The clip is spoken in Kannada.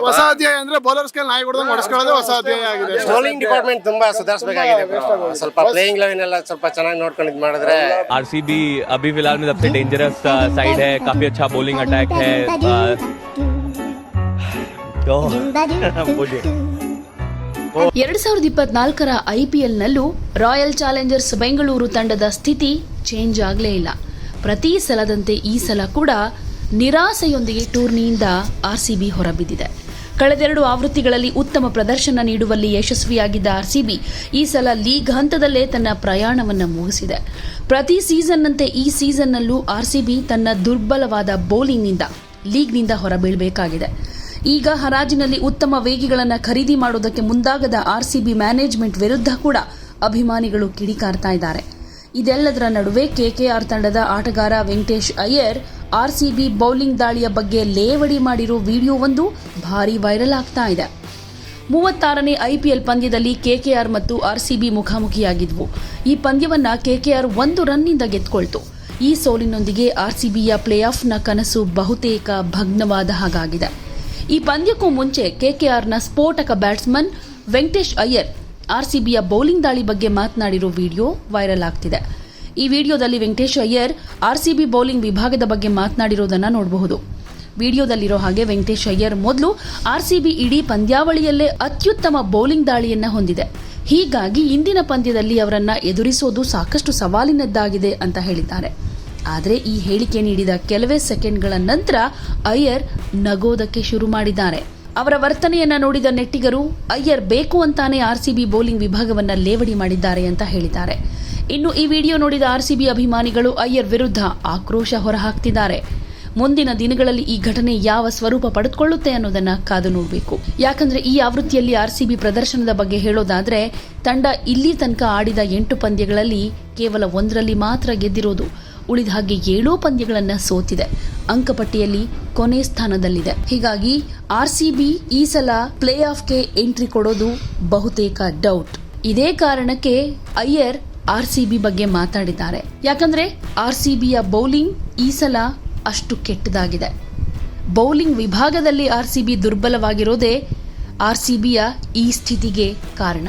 ಹೊಸ ಅಧ್ಯಾಯ ಅಂದ್ರೆ ಬೌಲರ್ಸ್ ಕೈ ನಾಯಿ ಹೊಡೆದಂಗೆ ಹೊಡೆಸ್ಕೊಳ್ಳೋದು ಹೊಸ ಅಧ್ಯಾಯ ಆಗಿದೆ ಬೌಲಿಂಗ್ ಡಿಪಾರ್ಟ್ಮೆಂಟ್ ತುಂಬಾ ಸುಧಾರಿಸಬೇಕಾಗಿದೆ ಸ್ವಲ್ಪ ಪ್ಲೇಯಿಂಗ್ ಲೆವೆನ್ ಎಲ್ಲ ಸ್ವಲ್ಪ ಚೆನ್ನಾಗಿ ನೋಡ್ಕೊಂಡು ಇದ್ ಮಾಡಿದ್ರೆ आरसीबी अभी फिलहाल में सबसे डेंजरस साइड है काफी अच्छा बॉलिंग अटैक है अ, तो बोलिए ಎರಡ್ ಸಾವಿರದ ಇಪ್ಪತ್ನಾಲ್ಕರ ಐಪಿಎಲ್ನಲ್ಲೂ ರಾಯಲ್ ಚಾಲೆಂಜರ್ಸ್ ಬೆಂಗಳೂರು ತಂಡದ ಸ್ಥಿತಿ ಚೇಂಜ್ ಆಗಲೇ ಇಲ್ಲ ಪ್ರತಿ ಸಲದಂತೆ ಈ ಸಲ ಕೂಡ ನಿರಾಸೆಯೊಂದಿಗೆ ಟೂರ್ನಿಯಿಂದ ಆರ್ಸಿಬಿ ಹೊರಬಿದ್ದಿದೆ ಕಳೆದೆರಡು ಆವೃತ್ತಿಗಳಲ್ಲಿ ಉತ್ತಮ ಪ್ರದರ್ಶನ ನೀಡುವಲ್ಲಿ ಯಶಸ್ವಿಯಾಗಿದ್ದ ಆರ್ಸಿಬಿ ಈ ಸಲ ಲೀಗ್ ಹಂತದಲ್ಲೇ ತನ್ನ ಪ್ರಯಾಣವನ್ನು ಮುಗಿಸಿದೆ. ಪ್ರತಿ ಸೀಸನ್ನಂತೆ ಈ ಸೀಸನ್ನಲ್ಲೂ ಆರ್ಸಿಬಿ ತನ್ನ ದುರ್ಬಲವಾದ ಬೌಲಿಂಗ್ನಿಂದ ಲೀಗ್ನಿಂದ ಹೊರಬೀಳಬೇಕಾಗಿದೆ. ಈಗ ಹರಾಜಿನಲ್ಲಿ ಉತ್ತಮ ವೇಗಿಗಳನ್ನು ಖರೀದಿ ಮಾಡೋದಕ್ಕೆ ಮುಂದಾಗದ ಆರ್ಸಿಬಿ ಮ್ಯಾನೇಜ್ಮೆಂಟ್ ವಿರುದ್ಧ ಕೂಡ ಅಭಿಮಾನಿಗಳು ಕಿಡಿಕಾರ್ತಾ ಇದ್ದಾರೆ. ಇದೆಲ್ಲದರ ನಡುವೆ ಕೆಕೆಆರ್ ತಂಡದ ಆಟಗಾರ ವೆಂಕಟೇಶ್ ಅಯ್ಯರ್ ಆರ್ಸಿಬಿ ಬೌಲಿಂಗ್ ದಾಳಿಯ ಬಗ್ಗೆ ಲೇವಡಿ ಮಾಡಿರೋ ವಿಡಿಯೋವೊಂದು ಭಾರಿ ವೈರಲ್ ಆಗ್ತಾ ಇದೆ. ಮೂವತ್ತಾರನೇ ಐಪಿಎಲ್ ಪಂದ್ಯದಲ್ಲಿ ಕೆಕೆಆರ್ ಮತ್ತು ಆರ್ಸಿಬಿ ಮುಖಾಮುಖಿಯಾಗಿದ್ವು. ಈ ಪಂದ್ಯವನ್ನ ಕೆಕೆಆರ್ ಒಂದು ರನ್ನಿಂದ ಗೆದ್ಕೊಳ್ತು. ಈ ಸೋಲಿನೊಂದಿಗೆ ಆರ್ಸಿಬಿಯ ಪ್ಲೇ ಆಫ್ನ ಕನಸು ಬಹುತೇಕ ಭಗ್ನವಾದ ಹಾಗಾಗಿದೆ. ಈ ಪಂದ್ಯಕ್ಕೂ ಮುಂಚೆ ಕೆಕೆಆರ್ನ ಸ್ಫೋಟಕ ಬ್ಯಾಟ್ಸ್ಮನ್ ವೆಂಕಟೇಶ್ ಅಯ್ಯರ್ ಆರ್ಸಿಬಿಯ ಬೌಲಿಂಗ್ ದಾಳಿ ಬಗ್ಗೆ ಮಾತನಾಡಿರೋ ವಿಡಿಯೋ ವೈರಲ್ ಆಗ್ತಿದೆ. ಈ ವಿಡಿಯೋದಲ್ಲಿ ವೆಂಕಟೇಶ್ ಅಯ್ಯರ್ ಆರ್ಸಿಬಿ ಬೌಲಿಂಗ್ ವಿಭಾಗದ ಬಗ್ಗೆ ಮಾತನಾಡಿರೋದನ್ನ ನೋಡಬಹುದು. ವಿಡಿಯೋದಲ್ಲಿರೋ ಹಾಗೆ ವೆಂಕಟೇಶ್ ಅಯ್ಯರ್ ಮೊದಲು ಆರ್ಸಿಬಿ ಇಡೀ ಪಂದ್ಯಾವಳಿಯಲ್ಲೇ ಅತ್ಯುತ್ತಮ ಬೌಲಿಂಗ್ ದಾಳಿಯನ್ನ ಹೊಂದಿದೆ. ಹೀಗಾಗಿ ಇಂದಿನ ಪಂದ್ಯದಲ್ಲಿ ಅವರನ್ನ ಎದುರಿಸೋದು ಸಾಕಷ್ಟು ಸವಾಲಿನದ್ದಾಗಿದೆ ಅಂತ ಹೇಳಿದ್ದಾರೆ. ಆದರೆ ಈ ಹೇಳಿಕೆ ನೀಡಿದ ಕೆಲವೇ ಸೆಕೆಂಡ್ಗಳ ನಂತರ ಅಯ್ಯರ್ ನಗೋದಕ್ಕೆ ಶುರು ಮಾಡಿದ್ದಾರೆ. ಅವರ ವರ್ತನೆಯನ್ನ ನೋಡಿದ ನೆಟ್ಟಿಗರು, ಅಯ್ಯರ್ ಬೇಕು ಅಂತಾನೆ ಆರ್ಸಿಬಿ ಬೌಲಿಂಗ್ ವಿಭಾಗವನ್ನ ಲೇವಡಿ ಮಾಡಿದ್ದಾರೆ ಅಂತ ಹೇಳಿದ್ದಾರೆ. ಇನ್ನು ಈ ವಿಡಿಯೋ ನೋಡಿದ ಆರ್ಸಿಬಿ ಅಭಿಮಾನಿಗಳು ಅಯ್ಯರ್ ವಿರುದ್ಧ ಆಕ್ರೋಶ ಹೊರಹಾಕ್ತಿದ್ದಾರೆ. ಮುಂದಿನ ದಿನಗಳಲ್ಲಿ ಈ ಘಟನೆ ಯಾವ ಸ್ವರೂಪ ಪಡೆದುಕೊಳ್ಳುತ್ತೆ ಅನ್ನೋದನ್ನ ಕಾದು ನೋಡಬೇಕು. ಯಾಕಂದ್ರೆ ಈ ಆವೃತ್ತಿಯಲ್ಲಿ ಆರ್ಸಿಬಿ ಪ್ರದರ್ಶನದ ಬಗ್ಗೆ ಹೇಳೋದಾದ್ರೆ, ತಂಡ ಇಲ್ಲಿ ತನಕ ಆಡಿದ ಎಂಟು ಪಂದ್ಯಗಳಲ್ಲಿ ಕೇವಲ ಒಂದರಲ್ಲಿ ಮಾತ್ರ ಗೆದ್ದಿರೋದು. ಉಳಿದ ಹಾಗೆ ಏಳೂ ಪಂದ್ಯಗಳನ್ನು ಸೋತಿದೆ. ಅಂಕಪಟ್ಟಿಯಲ್ಲಿ ಕೊನೆ ಸ್ಥಾನದಲ್ಲಿದೆ. ಹೀಗಾಗಿ ಆರ್ಸಿಬಿ ಈ ಸಲ ಪ್ಲೇ ಆಫ್ಗೆ ಎಂಟ್ರಿ ಕೊಡೋದು ಬಹುತೇಕ ಡೌಟ್. ಇದೇ ಕಾರಣಕ್ಕೆ ಅಯ್ಯರ್ ಆರ್ಸಿಬಿ ಬಗ್ಗೆ ಮಾತಾಡಿದ್ದಾರೆ. ಯಾಕಂದ್ರೆ ಬಿಯ ಬೌಲಿಂಗ್ ಈ ಸಲ ಅಷ್ಟು ಕೆಟ್ಟದಾಗಿದೆ. ಬೌಲಿಂಗ್ ವಿಭಾಗದಲ್ಲಿ ಆರ್ ಸಿ ಬಿ ದುರ್ಬಲವಾಗಿರೋದೇ ಆರ್ ಸಿ ಬಿಯ ಈ ಸ್ಥಿತಿಗೆ ಕಾರಣ.